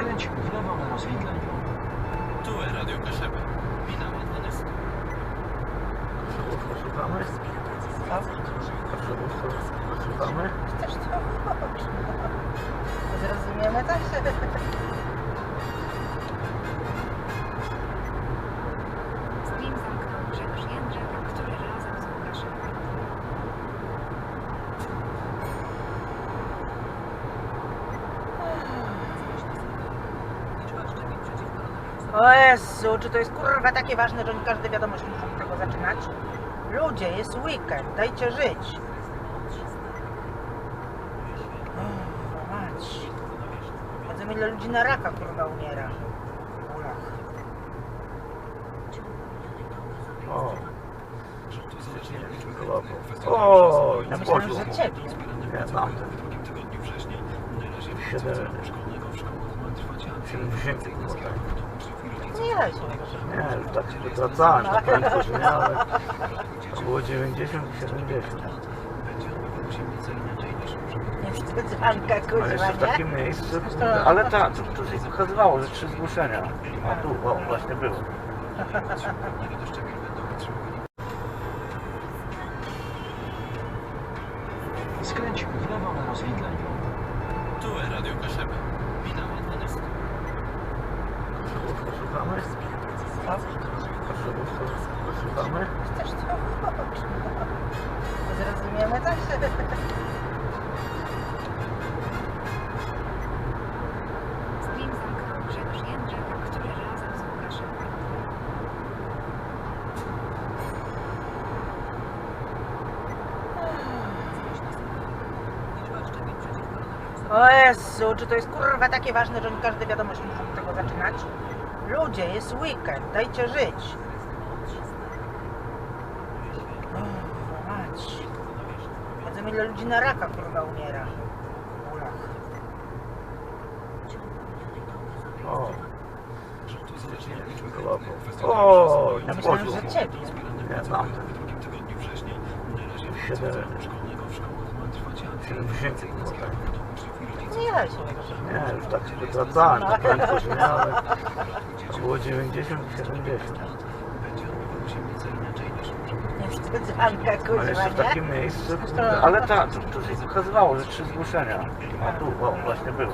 Skręć w lewo na rozwidleniu. Tu Radio Kaszebę. Witamy 12. Słuchamy? Słuchamy? Też to O Jezu, czy to jest kurwa takie ważne, że nie każde wiadomość muszą od tego zaczynać? Ludzie, jest weekend, dajcie żyć. Kurwa mać. Wiedzą ile ludzi na raka kurwa umiera. W ulach. O. O, Ja na myślałem, że ciebie. Nie, znam ten. 7, 70 było tak. Nie się. Nie, już tak się wytracałem na końcu, ale to było 90 i 70. Niespodzianka Ale kurwa, jeszcze w nie? takim miejscu, kurde, ale ta, tu, tu się pokazywało, że trzy zgłoszenia. A tu, o, właśnie było. Skręć w lewo na rozwidleniu. Tu Radio Kaszebę. Witamy 12. Słuchamy? Słuchamy? Też to Zrozumiemy to? Stream zamknął Grzegorz Jędrek, który razem z Łukaszem O Jezu, czy to jest kurwa takie ważne, że nie każde wiadomość muszą od tego zaczynać? Ludzie, jest weekend, dajcie żyć. Kurwa mać. Wiedzą ile ludzi na raka kurwa umiera. W ulach. O. O, Ja myślałem, że ciebie. Nie, znam ten. 7, 70 było tak. Nie. Nie, już tak się wytracałem na że nie, ale było 90 i 70. Niespodzianka Ale kurwa, jeszcze w nie? takim miejscu, ale ta, tu, tu się pokazywało, że trzy zgłoszenia. A tu, o, właśnie było.